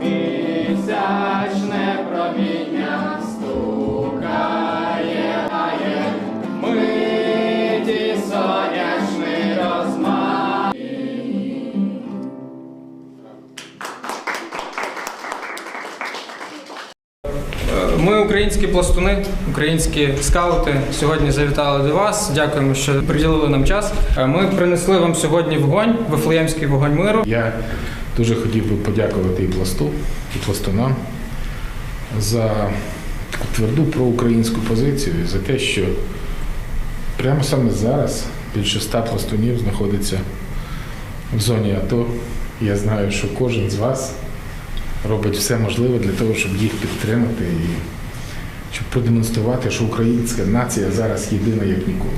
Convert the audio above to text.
Місячне Ми українські пластуни, українські скаути. Сьогодні завітали до вас. Дякуємо, що приділили нам час. Е, Ми принесли вам сьогодні вогонь, вифлеємський вогонь миру. Я дуже хотів би подякувати і пласту, і пластунам за таку тверду проукраїнську позицію, за те, що прямо саме зараз більше ста пластунів знаходиться в зоні АТО. Я знаю, що кожен з вас робить все можливе для того, щоб їх підтримати і щоб продемонструвати, що українська нація зараз єдина як ніколи.